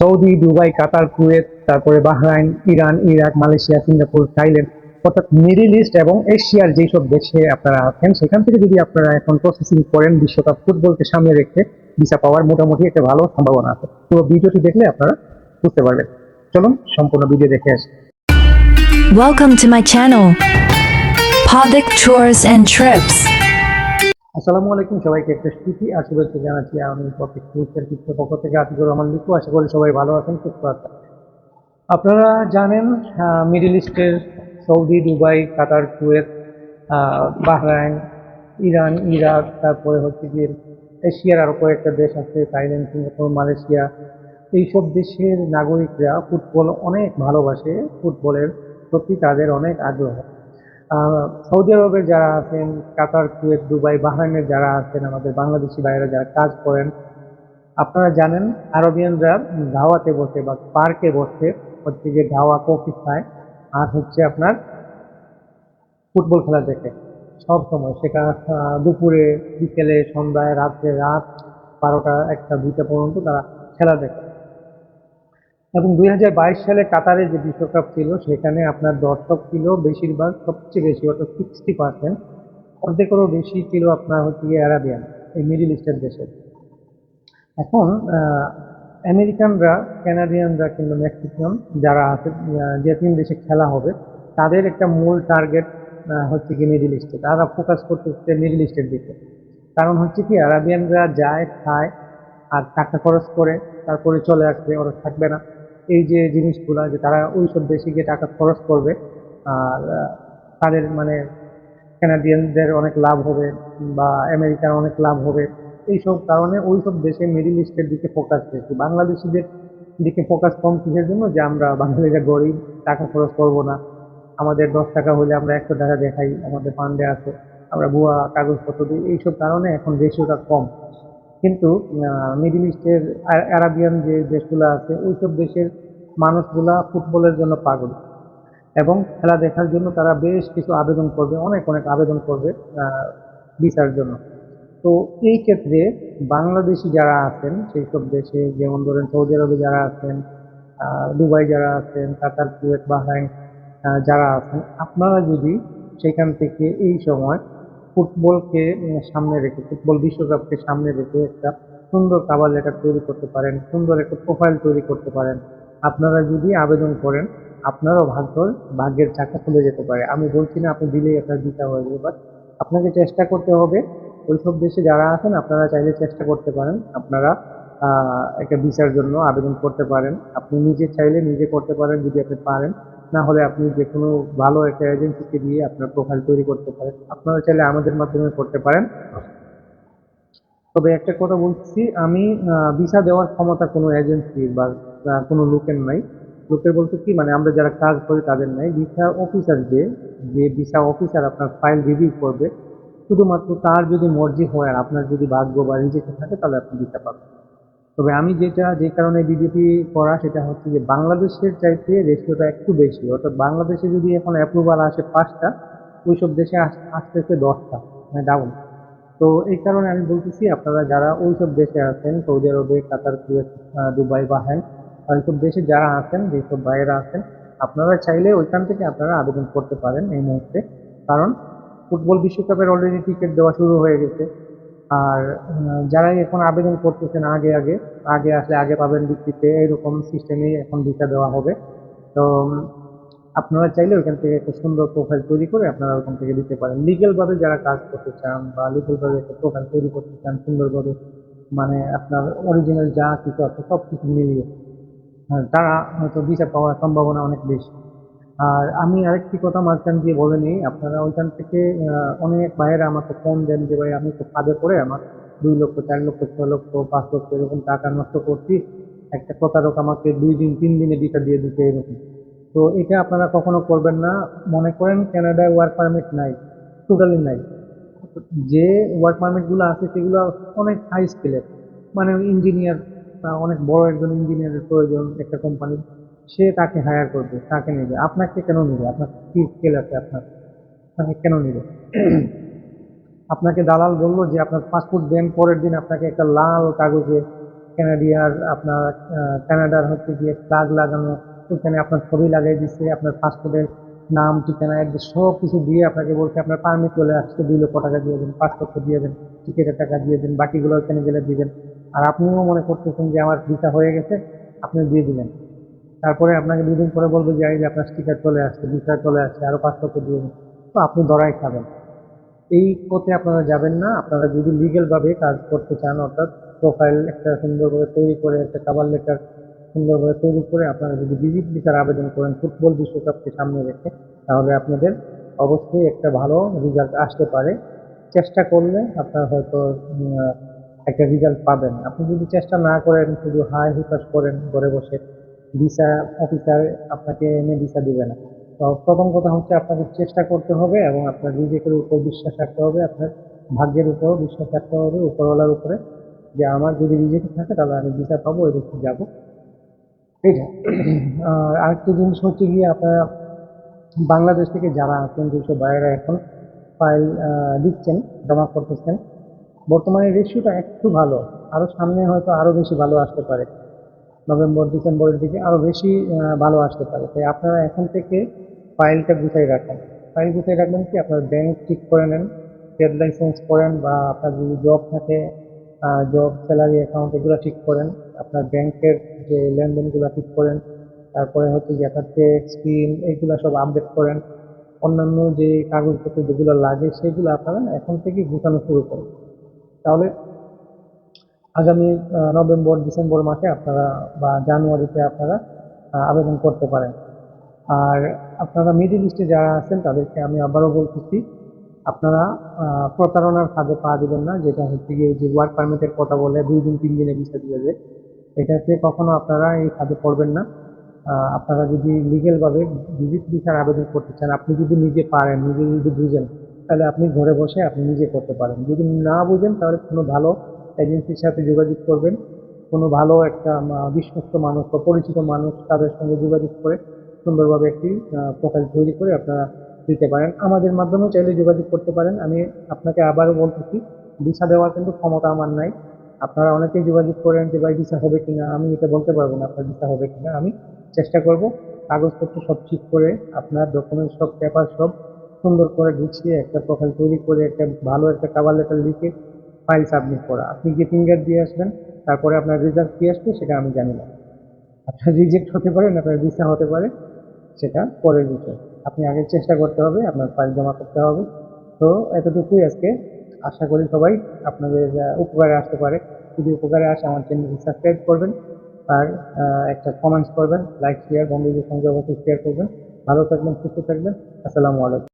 Saudi Dubai Qatar Kuwait তারপরে Bahrain Iran Iraq Malaysia Singapore Thailand অর্থাৎ middle east এবং এশিয়ার যেসব দেশে আপনারা আছেন সেখান থেকে যদি আপনারা এখন প্রসেসিং করেন বিশ্বকাপ ফুটবলকে সামনে রেখে ভিসা পাওয়ার মোটামুটি একটা ভালো সম্ভাবনা আছে। পুরো ভিডিওটি দেখলে আপনারা বুঝতে পারবেন। চলুন সম্পূর্ণ ভিডিও দেখে আসি। Welcome to my channel, Podik Tours and Trips. আসসালামু আলাইকুম সবাইকে, একটা স্মৃতি আর শুভেচ্ছা জানাচ্ছি আমি প্রত্যেক টুইটার পক্ষ থেকে আতিকুর রহমান লিখু আশা করি সবাই ভালো আছেন, সুস্থ আছেন। আপনারা জানেন মিডল ইস্টের Saudi, Dubai, Qatar, Kuwait Bahrain, Iran, Iraq, তারপরে হচ্ছে গিয়ে এশিয়ার আরও কয়েকটা দেশ আছে, থাইল্যান্ড, সিঙ্গাপুর, মালয়েশিয়া। এইসব দেশের নাগরিকরা ফুটবল অনেক ভালোবাসে, ফুটবলের প্রতি তাদের অনেক আগ্রহ। সৌদি আরবের যারা আছেন, কাতার, কুয়েত, দুবাই, বাহরাইনের যারা আছেন, আমাদের বাংলাদেশি বাইরে যারা কাজ করেন, আপনারা জানেন, আরবিয়ানরা ধাওয়াতে বসে বা পার্কে বসে হচ্ছে যে ধাওয়া, কফি খায়, আর হচ্ছে আপনার ফুটবল খেলা দেখে। সব সময় সেটা দুপুরে, বিকেলে, সন্ধ্যায়, রাত্রে রাত বারোটা, একটা, দুইটা পর্যন্ত তারা খেলা দেখে। এবং দুই হাজার বাইশ সালে কাতারে যে বিশ্বকাপ ছিল, সেখানে আপনার দর্শক ছিল বেশিরভাগ, সবচেয়ে বেশি, অর্থাৎ সিক্সটি পার্সেন্ট অর্ধেকেরও বেশি ছিল আপনার হচ্ছে অ্যারাবিয়ান এই মিডিল ইস্টের দেশের এখন আমেরিকানরা, কানাডিয়ানরা কিংবা মেক্সিকান যারা আছে যে তিন দেশে খেলা হবে, তাদের একটা মূল টার্গেট হচ্ছে কি মিডিল ইস্টে। তারা ফোকাস করতেছে মিডিল ইস্টের দিকে। কারণ হচ্ছে কি, আরাবিয়ানরা যায়, খায়, আর টাকা খরচ করে, তারপরে চলে আসবে, ওরা থাকবে না। এই যে জিনিসগুলো, যে তারা ওই সব দেশে গিয়ে টাকা খরচ করবে, আর তাদের মানে কানাডিয়ানদের অনেক লাভ হবে বা আমেরিকার অনেক লাভ হবে। এইসব কারণে ওই সব দেশে মিডিল ইস্টের দিকে ফোকাস বেশি। বাংলাদেশিদের দিকে ফোকাস কম কিসের জন্য? যে আমরা বাঙালিরা গরিব, টাকা খরচ করব না। আমাদের দশ টাকা হলে আমরা একশো টাকা দেখাই, আমাদের ফান্ডে আছে। আমরা ভুয়া কাগজপত্র দিই। এইসব কারণে এখন রেশিওটা কম। কিন্তু মিডিল ইস্টের আরাবিয়ান যে দেশগুলো আছে, ওইসব দেশের মানুষগুলা ফুটবলের জন্য পাগল। এবং খেলা দেখার জন্য তারা বেশ কিছু আবেদন করবে, অনেক অনেক আবেদন করবে ভিসার জন্য। তো এই ক্ষেত্রে বাংলাদেশি যারা আছেন সেই সব দেশে যেমন ধরেন সৌদি আরবে যারা আছেন দুবাই যারা আছেন, কাতার, কুয়েত, বাহরাইন যারা আছেন, আপনারা যদি সেখান থেকে এই সময় ফুটবলকে সামনে রেখে, ফুটবল বিশ্বকাপকে সামনে রেখে একটা সুন্দর কাভার লেটার তৈরি করতে পারেন, সুন্দর একটা প্রোফাইল তৈরি করতে পারেন আপনারা যদি আবেদন করেন, আপনারও ভাগ্য ভাগ্যের চাকা খুলে যেতে পারে। আমি বলছি না আপনি দিলেই আপনার দিতে হয়ে যাবে বাট আপনাকে চেষ্টা করতে হবে। ওইসব দেশে যারা আছেন, আপনারা চাইলে চেষ্টা করতে পারেন। আপনারা একটা ভিসার জন্য আবেদন করতে পারেন। আপনি নিজে চাইলে নিজে করতে পারেন যদি আপনি পারেন। না হলে আপনি যে কোনো ভালো একটা এজেন্সিকে দিয়ে আপনার প্রোফাইল তৈরি করতে পারেন। আপনারা চাইলে আমাদের মাধ্যমে করতে পারেন। তবে একটা কথা বলছি, আমি ভিসা দেওয়ার ক্ষমতা কোনো এজেন্সি বা কোনো লোকের নাই। লোকের বলতে কি মানে আমরা যারা কাজ করি তাদের নাই। ভিসা অফিসার যে যে ভিসা অফিসার আপনার ফাইল রিভিউ করবে, শুধুমাত্র তার যদি মর্জি হয় আর আপনার যদি ভাগ্য বা রিজেক্ট থাকে, তাহলে আপনি ভিসা পাবেন। তবে আমি যেটা, যে কারণে ভিডিওটি করা, সেটা হচ্ছে যে বাংলাদেশের চাইতে রেশিওটা একটু বেশি। অর্থাৎ বাংলাদেশে যদি এখন অ্যাপ্রুভাল আসে পাঁচটা, ওইসব দেশে আসতে আসতে দশটা মানে ডাউন তো এই কারণে আমি বলতেছি, আপনারা যারা ওইসব দেশে আছেন, সৌদি আরবে, কাতার দুবাই বাহেন ওইসব দেশে যারা আছেন, যেসব বাইরে আছেন, আপনারা চাইলে ওইখান থেকে আপনারা আবেদন করতে পারেন এই মুহূর্তে। কারণ ফুটবল বিশ্বকাপের অলরেডি টিকিট দেওয়া শুরু হয়ে গেছে। আর যারা এখন আবেদন করতেছেন আগে আগে আগে আসলে আগে পাবেন ভিত্তিতে এরকম সিস্টেমেই এখন ভিসা দেওয়া হবে। তো আপনারা চাইলে ওইখান থেকে একটা সুন্দর প্রোফাইল তৈরি করে আপনারা ওইখান থেকে দিতে পারেন। লিগেলভাবে যারা কাজ করতে চান বা লিগেলভাবে একটা প্রোফাইল তৈরি করতে চান, সুন্দরভাবে মানে আপনার অরিজিনাল যা কিছু আছে সব কিছু মিলিয়ে। তারা হয়তো ভিসা পাওয়ার সম্ভাবনা অনেক বেশি। আর আমি আরেকটি কথা মাঝখান দিয়ে বলে নিই, আপনারা ওইখান থেকে অনেক বাইরে আমাকে ফোন দেন যে, ভাই, আমি তো কাজে পড়ে আমার দুই লক্ষ, চার লক্ষ ছয় লক্ষ, পাঁচ লক্ষ এরকম টাকা নষ্ট করছি। একটা প্রতারক আমাকে দুই দিন, তিন দিনে ভিসা দিয়ে দিতে এরকম। তো এটা আপনারা কখনো করবেন না। মনে করেন কানাডায় ওয়ার্ক পারমিট নাই টোটালি নাই। যে ওয়ার্ক পারমিটগুলো আছে সেগুলো অনেক হাই স্কেলের মানে ইঞ্জিনিয়ার অনেক বড় একজন ইঞ্জিনিয়ারের প্রয়োজন একটা কোম্পানি সে তাকে হায়ার করবে তাকে নেবে। আপনাকে কেন নেবে? আপনার কি স্কেল আছে? আপনার আপনাকে কেন নেবে? আপনাকে দালাল বলল যে আপনার পাসপোর্ট দেন পরের দিন আপনাকে একটা লাল কাগজে ক্যানাডিয়ার আপনার আহ, কানাডার হচ্ছে গিয়ে ফ্ল্যাগ লাগানো ওখানে আপনার ছবি লাগিয়ে দিচ্ছে আপনার পাসপোর্টের নাম ঠিকানা অ্যাড্রেস সব কিছু দিয়ে আপনাকে বলছে আপনার পারমিট চলে আসছে দুই লক্ষ টাকা দিয়ে দেন পাসপোর্টটা দিয়ে দেন টিকিটের টাকা দিয়ে দেন বাকিগুলো ওখানে গেলে দিবেন আর আপনিও মনে করতেছেন যে আমার ভিসা হয়ে গেছে আপনি দিয়ে দিলেন। তারপরে আপনাকে দুদিন পরে বলব যে, এই যে আপনার স্টিকার চলে আসছে ভিসা চলে আসছে আরও পাসপোর্টে দিয়ে দিন। তো আপনি দরাই খাবেন। এই পথে আপনারা যাবেন না, আপনারা যদি লিগেলভাবে কাজ করতে চান, অর্থাৎ প্রোফাইল একটা সুন্দরভাবে তৈরি করে, একটা কাভার লেটার সুন্দরভাবে তৈরি করে আপনারা যদি ভিজিট ভিসার আবেদন করেন ফুটবল বিশ্বকাপকে সামনে রেখে, তাহলে আপনাদের অবশ্যই একটা ভালো রেজাল্ট আসতে পারে। চেষ্টা করলে আপনারা হয়তো একটা রেজাল্ট পাবেন। আপনি যদি চেষ্টা না করেন, শুধু হাই হুতাশ করেন ঘরে বসে ভিসা অফিসার আপনাকে এনে ভিসা দিবে না। তো প্রথম কথা হচ্ছে আপনাকে চেষ্টা করতে হবে এবং আপনার নিজেকে উপর বিশ্বাস রাখতে হবে, আপনার ভাগ্যের উপর বিশ্বাস রাখতে হবে, উপরওয়ালার উপরে। যে আমার যদি রিজেক্ট থাকে, তাহলে আমি ভিসা পাবো ওই দিকে যাব। এটা আর আরেকটা জিনিস হচ্ছে গিয়ে আপনারা বাংলাদেশ থেকে যারা আছেন, যেসব বাইরে এখন ফাইল দিচ্ছেন জমা করতেছেন বর্তমানে রেশিওটা একটু ভালো আরও সামনে হয়তো আরও বেশি ভালো আসতে পারে। নভেম্বর, ডিসেম্বরের দিকে আরও বেশি ভালো আসতে পারে। তাই আপনারা এখন থেকে ফাইলটা গুছাই রাখেন। ফাইল গুছাই রাখবেন কি? আপনার ব্যাংক ঠিক করে নেন ট্রেড লাইসেন্স করেন বা আপনার যদি জব থাকে জব স্যালারি অ্যাকাউন্ট এগুলো ঠিক করেন। আপনার ব্যাংকের যে লেনদেনগুলো ঠিক করেন। তারপরে হচ্ছে যে আপনার এইগুলো সব আপডেট করেন। অন্যান্য যে কাগজপত্র যেগুলো লাগে, সেগুলো আপনারা এখন থেকে গুছানো শুরু করেন। তাহলে আগামী নভেম্বর, ডিসেম্বর মাসে আপনারা বা জানুয়ারিতে আপনারা আবেদন করতে পারেন। আর আপনারা মিডিল ইস্টে যারা আছেন তাদেরকে আমি আবারও বলতেছি, আপনারা প্রতারণার ফাঁদে পা দিবেন না, যেটা হচ্ছে গিয়ে যে ওয়ার্ক পারমিটের কথা বলে, দুই দিন, তিন দিনে ভিসা দিয়ে দেবে এটাতে কখনো আপনারা এই ফাঁদে পড়বেন না। আপনারা যদি লিগেলভাবে ভিজিট ভিসার আবেদন করতে চান, আপনি যদি নিজে পারেন, নিজে যদি বুঝেন তাহলে আপনি ঘরে বসে আপনি নিজে করতে পারেন। যদি না বুঝেন, তাহলে কোনো ভালো এজেন্সির সাথে যোগাযোগ করবেন। কোনো ভালো একটা বিশ্বস্ত মানুষ বা পরিচিত মানুষ তাদের সঙ্গে যোগাযোগ করে সুন্দরভাবে একটি প্রোফাইল তৈরি করে আপনারা দিতে পারেন। আমাদের মাধ্যমেও চাইলে যোগাযোগ করতে পারেন। আমি আপনাকে আবারও বলতেছি, ভিসা দেওয়ার কিন্তু ক্ষমতা আমার নাই। আপনারা অনেকেই যোগাযোগ করেন যে, ভাই, ভিসা হবে কিনা? আমি এটা বলতে পারব না, আপনার ভিসা হবে কিনা? আমি চেষ্টা করব কাগজপত্র সব ঠিক করে, আপনার ডকুমেন্টস সব পেপার সব সুন্দর করে গুছিয়ে একটা প্রোফাইল তৈরি করে একটা ভালো একটা কাভার লেটার লিখে ফাইল সাবমিট করা। আপনি যে ফিঙ্গার দিয়ে আসবেন, তারপরে আপনার রেজাল্ট কী আসবে সেটা আমি জানি না। আপনার রিজেক্ট হতে পারে, না আপনার ভিসা হতে পারে, সেটা পরের বিষয়। আপনি আগে চেষ্টা করতে হবে, আপনার ফাইল জমা করতে হবে। তো এতটুকুই আজকে। আশা করি সবাই আপনাদের উপকারে আসতে পারে। যদি উপকারে আসে আমার চ্যানেলটি সাবস্ক্রাইব করবেন, আর একটা কমেন্টস করবেন লাইক শেয়ার বন্ধুদের সঙ্গে অবশ্যই শেয়ার করবেন। ভালো থাকবেন, সুস্থ থাকবেন। আসসালামু আলাইকুম।